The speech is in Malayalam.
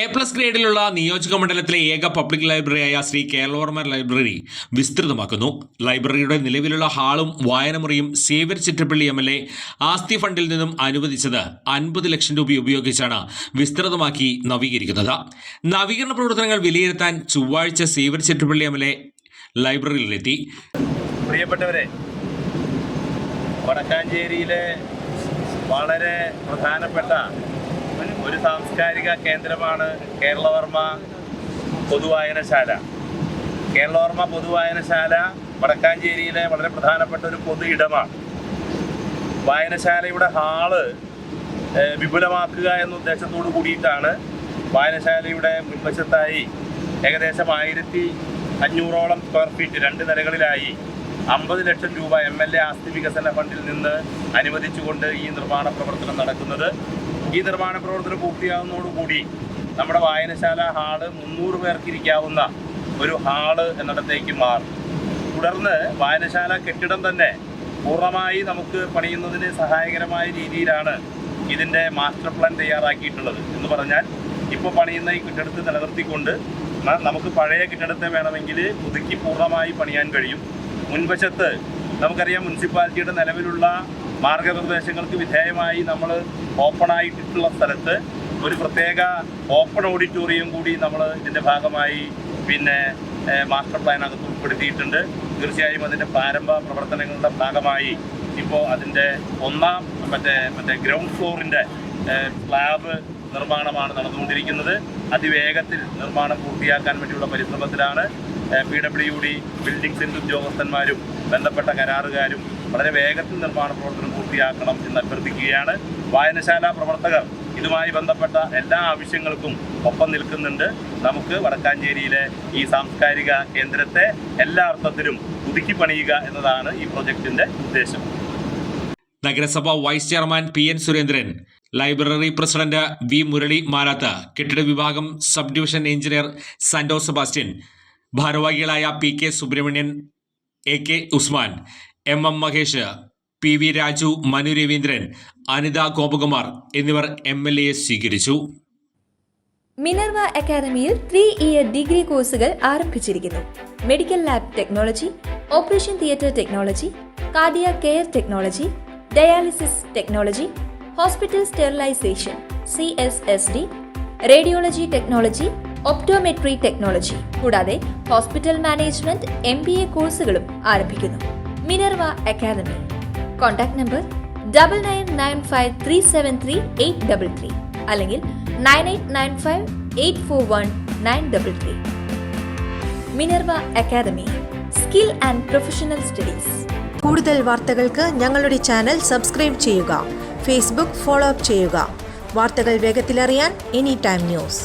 എ പ്ലസ് ഗ്രേഡിലുള്ള നിയോജക മണ്ഡലത്തിലെ ഏക പബ്ലിക് ലൈബ്രറിയായ ശ്രീ കേരളവർമ്മ ലൈബ്രറി വിസ്തൃതമാക്കുന്നു. ലൈബ്രറിയുടെ നിലവിലുള്ള ഹാളും വായനമുറിയും Xavier Chittappally M L A ആസ്തി ഫണ്ടിൽ നിന്നും അനുവദിച്ചത് അൻപത് ലക്ഷം രൂപ ഉപയോഗിച്ചാണ് വിസ്തൃതമാക്കി നവീകരിക്കുന്നത്. നവീകരണ പ്രവർത്തനങ്ങൾ വിലയിരുത്താൻ ചൊവ്വാഴ്ച Xavier Chittappally M L A ലൈബ്രറിയിലെത്തി പ്രിയപ്പെട്ടവരെ വടക്കാഞ്ചേരിയിലെ വളരെ പ്രധാനപ്പെട്ട ഒരു സാംസ്കാരിക കേന്ദ്രമാണ് കേരളവർമ്മ പൊതുവായനശാല. കേരളവർമ്മ പൊതുവായനശാല വടക്കാഞ്ചേരിയിലെ വളരെ പ്രധാനപ്പെട്ട ഒരു പൊതു ഇടമാണ്. വായനശാലയുടെ ഹാൾ വിപുലമാക്കുക എന്ന ഉദ്ദേശത്തോടു കൂടിയിട്ടാണ് വായനശാലയുടെ മുൻവശത്തായി ഏകദേശം ആയിരത്തി അഞ്ഞൂറോളം സ്ക്വയർ ഫീറ്റ് രണ്ട് നിലകളിലായി അമ്പത് ലക്ഷം രൂപ എം എൽ എ ആസ്തി വികസന ഫണ്ടിൽ നിന്ന് അനുവദിച്ചുകൊണ്ട് ഈ നിർമ്മാണ പ്രവർത്തനം നടക്കുന്നത്. ഈ നിർമ്മാണ പ്രവർത്തനം പൂർത്തിയാകുന്നതോടുകൂടി നമ്മുടെ വായനശാല ഹാൾ മുന്നൂറ് പേർക്ക് ഇരിക്കാവുന്ന ഒരു ഹാൾ എന്നിടത്തേക്ക് മാറും. തുടർന്ന് വായനശാല കെട്ടിടം തന്നെ പൂർണമായി നമുക്ക് പണിയുന്നതിന് സഹായകരമായ രീതിയിലാണ് ഇതിന്റെ മാസ്റ്റർ പ്ലാൻ തയ്യാറാക്കിയിട്ടുള്ളത്. എന്ന് പറഞ്ഞാൽ ഇപ്പോൾ പണിയുന്ന ഈ കെട്ടിടത്തെ നിലനിർത്തിക്കൊണ്ട് നമുക്ക് പഴയ കെട്ടിടത്തെ വേണമെങ്കിൽ പുതുക്കി പൂർണമായി പണിയാൻ കഴിയും. മുൻവശത്ത് നമുക്കറിയാം മുനിസിപ്പാലിറ്റിയുടെ നിലവിലുള്ള മാർഗനിർദ്ദേശങ്ങൾക്ക് വിധേയമായി നമ്മൾ ഓപ്പൺ ആയിട്ടുള്ള സ്ഥലത്ത് ഒരു പ്രത്യേക ഓപ്പൺ ഓഡിറ്റോറിയം കൂടി നമ്മൾ ഇതിന്റെ ഭാഗമായി പിന്നെ മാസ്റ്റർ പ്ലാനകത്ത് ഉൾപ്പെടുത്തിയിട്ടുണ്ട്. തീർച്ചയായും അതിന്റെ പ്രാരംഭ പ്രവർത്തനങ്ങളുടെ ഭാഗമായി ഇപ്പോൾ അതിന്റെ ഒന്നാം മറ്റേ മറ്റേ ഗ്രൗണ്ട് ഫ്ലോറിന്റെ സ്ലാബ് നിർമ്മാണമാണ് നടന്നുകൊണ്ടിരിക്കുന്നത്. അതിവേഗത്തിൽ നിർമ്മാണം പൂർത്തിയാക്കാൻ വേണ്ടിയുള്ള പരിശ്രമത്തിലാണ് പി ഡബ്ല്യു ഡി ബിൽഡിംഗ്സിന്റെ ഉദ്യോഗസ്ഥന്മാരും ബന്ധപ്പെട്ട കരാറുകാരും വളരെ വേഗത്തിൽ നിർമ്മാണ പ്രവർത്തനം പൂർത്തിയാക്കണം എന്ന് അഭ്യർത്ഥിക്കുകയാണ് വായനശാല പ്രവർത്തകർ. ഇതുമായി ബന്ധപ്പെട്ട എല്ലാ ആവശ്യങ്ങൾക്കും ഒപ്പം നിൽക്കുന്നുണ്ട്. നമുക്ക് വടക്കാഞ്ചേരിയിലെ ഈ സാംസ്കാരിക കേന്ദ്രത്തെ എല്ലാ അർത്ഥത്തിലും പുതുക്കി പണിയുക എന്നതാണ് ഈ പ്രൊജക്ടിന്റെ ഉദ്ദേശം. നഗരസഭ vice chairman P N Surendran library president V Murali Marath കെട്ടിട വിഭാഗം sub division engineer Santo Sebastian ഭാരവാഹികളായ P K Subramanian A K Usman M M Mahesh P V Raju Manu Raveendran Anitha Gopakumar എന്നിവർ എം എൽ എയെ സ്വീകരിച്ചു. മിനർവ അക്കാദമിയിൽ ത്രീ ഇയർ ഡിഗ്രി കോഴ്സുകൾ ആരംഭിച്ചിരിക്കുന്നു. Medical lab technology operation theatre technology cardia care technology dialysis technology hospital sterilization C S S D radiology technology optometry technology കൂടാതെ hospital management M B A കോഴ്സുകളും ആരംഭിക്കുന്നു. Minerva academy. Contact number double nine nine five three seven three eight double three അല്ലെങ്കിൽ nine eight nine five eight four one nine double three Minerva academy skill and professional studies. കൂടുതൽ വാർത്തകൾക്ക് ഞങ്ങളുടെ ചാനൽ സബ്സ്ക്രൈബ് ചെയ്യുക ഫേസ്ബുക്ക് ഫോളോ അപ്പ് ചെയ്യുക. വാർത്തകൾ വേഗത്തിലറിയാൻ എനി ടൈം ന്യൂസ്.